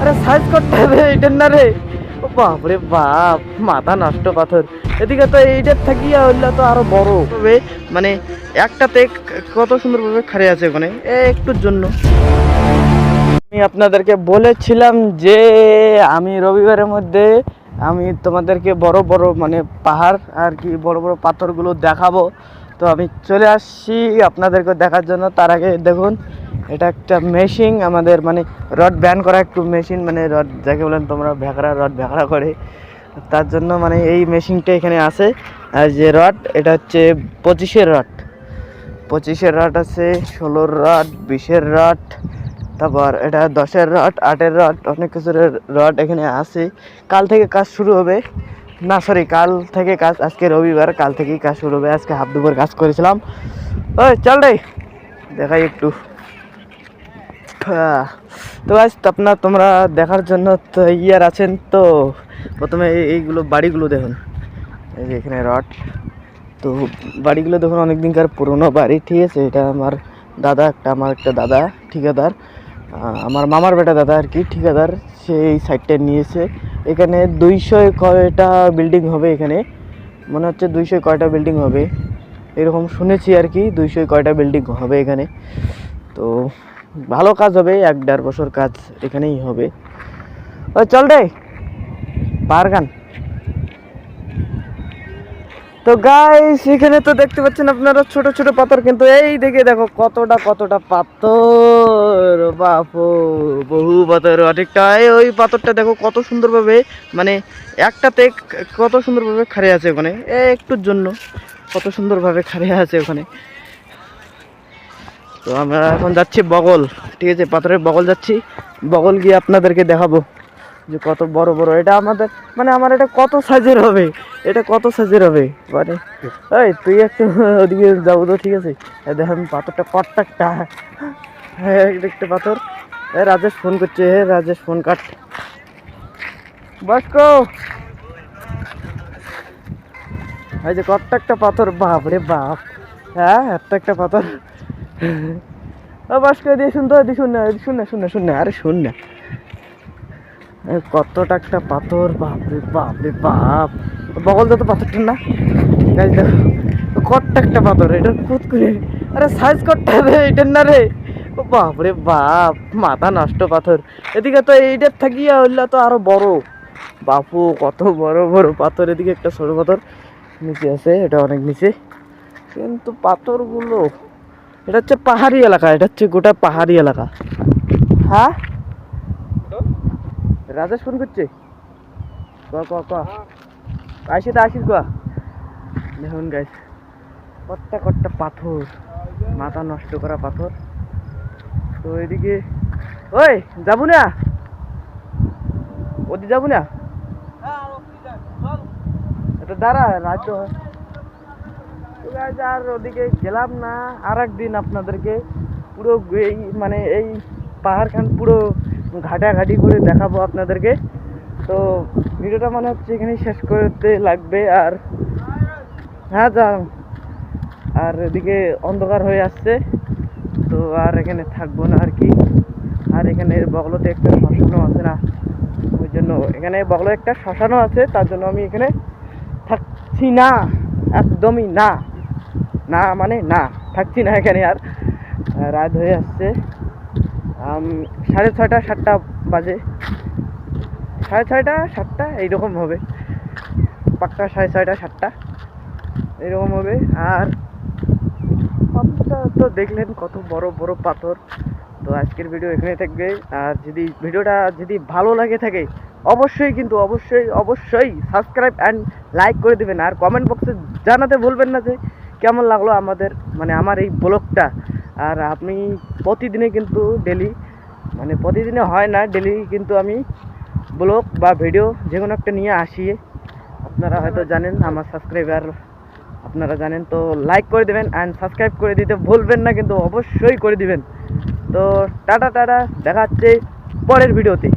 আরে সাইজ করতে হবে এইটার না রে? ও বাপরে বাপ, মাথা নষ্ট পাথর। এদিকে তো এইটার থাকিয়া হইলে তো আরও বড়। হবে মানে একটাতে কত সুন্দরভাবে খাড়ে আছে ওখানে? একটুর জন্য। আমি আপনাদেরকে বলেছিলাম যে আমি রবিবারের মধ্যে আমি তোমাদেরকে বড় বড় মানে পাহাড় আর কি বড় বড় পাথরগুলো দেখাবো। তো আমি চলে আসছি আপনাদেরকে দেখার জন্য। তার আগে দেখুন এটা একটা মেশিন আমাদের মানে রড ব্যান করা একটু মেশিন মানে রড যাকে বলেন তোমরা ভেকড়া রড ভেকড়া করে। তার জন্য মানে এই মেশিনটা এখানে আছে। আর যে রড এটা হচ্ছে পঁচিশের রড পঁচিশের রড আছে, ষোলোর রড বিশের রড তারপর এটা দশের রড আটের রড অনেক কিছুর রড এখানে আছে। কাল থেকে কাজ শুরু হবে। না সরি কাল থেকে কাজ, আজকে রবিবার, কাল থেকেই কাজ শুরু হবে। আজকে হাফ দুপুর কাজ করেছিলাম। ওই, চল রে। দেখাই একটু। তো আজ আপনার তোমরা দেখার জন্য তো ইয়ার আছেন, তো প্রথমে এই- এইগুলো বাড়িগুলো দেখুন। এই যে এখানে রড। তো বাড়িগুলো দেখুন অনেক দিনকার পুরনো বাড়ি, ঠিক আছে? এটা আমার দাদা, একটা আমার একটা দাদা, ঠিকাদার। আমার মামার বেটা দাদা আর কি, ঠিকাদার। সে এই সাইডটা নিয়েছে। এখানে দুইশো কয়টা বিল্ডিং হবে এখানে। মনে হচ্ছে দুইশো কয়টা বিল্ডিং হবে। এরকম শুনেছি আর কি, দুইশো কয়টা বিল্ডিং হবে এখানে। তো ভালো কাজ হবে, এক দেড় বছর কাজ এখানেই হবে। ও চল রে, পার গান। তো গাইস এখানে তো দেখতে পাচ্ছেন আপনারা ছোট ছোট পাথর, কিন্তু এই দিকে দেখো কতটা কতটা পাথর। বাপো, বহু পাথর। অনেকটা ওই পাথরটা দেখো কত সুন্দরভাবে মানে একটাতে কত সুন্দরভাবে খাড়ে আছে ওখানে। একটুর জন্য কত সুন্দরভাবে খাড়ে আছে ওখানে। তো আমরা এখন যাচ্ছি বগল, ঠিক আছে, পাথরের বগল যাচ্ছি। বগল গিয়ে আপনাদেরকে দেখাবো যে কত বড় বড়। এটা আমাদের মানে আমার এটা কত সাইজের হবে? এটা কত সাইজের হবে? মানে এই, তুই একটু ওদিকে যাব তো, ঠিক আছে? দেখ, আমি পাথরটা কট্টাকটা হ্যাঁ দেখতে পাথর। এ রাজেশ ফোন করছে হে রাজেশ ফোন কাট। বস্কো এই যে কট্টাকটা পাথর বাপ রে বাপ। হ্যাঁ একটা একটা পাথর। ও বস্কো দিয়ে শুন তো দিয়ে শুন না শুন না শুন না শুন না, আরে শুন না। এ, কতটা একটা পাথর, বাপরে বাপরে, বাপ। বগল যত পাথরটা না? কতটা একটা পাথর, এটা খুদ করে। আরে সাইজ করতে হবে এটার না রে? বাপরে, বাপ, মাথা নষ্ট পাথর। এদিকে তো এইটার থাকিয়া হইলে তো আরও বড়। বাপু, কত বড় বড় পাথর, এদিকে একটা ছোট পাথর। নিচে আছে, এটা অনেক নিচে। কিন্তু পাথরগুলো এটা হচ্ছে পাহাড়ি এলাকা এটা হচ্ছে গোটা পাহাড়ি এলাকা। হ্যাঁ? রাজেশ ফোন করছে? ক ক ক। আইসি তো আসিস ক। দেখুন গাইস কট্টা কট্টা পাথর মাথা নষ্ট করা পাথর। তো এদিকে ওই যাব না? ওদিকে যাব না? এটা দাঁড়া রাত হয়। আর ওদিকে গেলাম না আর একদিন আপনাদেরকে পুরো এই মানে এই পাহাড়খান পুরো ঘাটাঘাটি করে দেখাবো আপনাদেরকে। তো ভিডিওটা মনে হচ্ছে এখানেই শেষ করতে লাগবে আর হ্যাঁ যা আর এদিকে অন্ধকার হয়ে আসছে, তো আর এখানে থাকব না আর কি। আর এখানে বগলতে একটা শ্মশানও আছে না, ওই জন্য এখানে বগলে একটা শ্মশানও আছে, তার জন্য আমি এখানে থাকছি না, একদমই না। না মানে না, থাকছি না এখানে আর। রাত হয়ে আসছে। সাড়ে ছয়টা, সাতটা বাজে। সাড়ে ছয়টা, সাতটা, এইরকম হবে। পাক্কা সাড়ে ছয়টা, সাতটা। এরকম হবে। আর পাথরটা তো দেখলেন কত বড় বড় পাথর। তো আজকের ভিডিও এখানে থাকবে। আর যদি ভিডিওটা যদি ভালো লাগে থাকে, অবশ্যই কিন্তু অবশ্যই অবশ্যই সাবস্ক্রাইব অ্যান্ড লাইক করে দেবেন। আর কমেন্ট বক্সে জানাতে ভুলবেন না যে কেমন লাগল আমাদের মানে আমার এই ব্লগটা? আর আপনি প্রতিদিনে কিন্তু ডেলি মানে প্রতিদিনে হয় না, ডেলি কিন্তু আমি ব্লগ বা ভিডিও যে কোনো একটা নিয়ে আসি। আপনারা হয়তো জানেন আমার সাবস্ক্রাইবার, আপনারা জানেন তো লাইক করে দেবেন অ্যান্ড সাবস্ক্রাইব করে দিতে ভুলবেন না, কিন্তু অবশ্যই করে দিবেন। তো টাটা টাটা দেখা হচ্ছে পরের ভিডিওতে।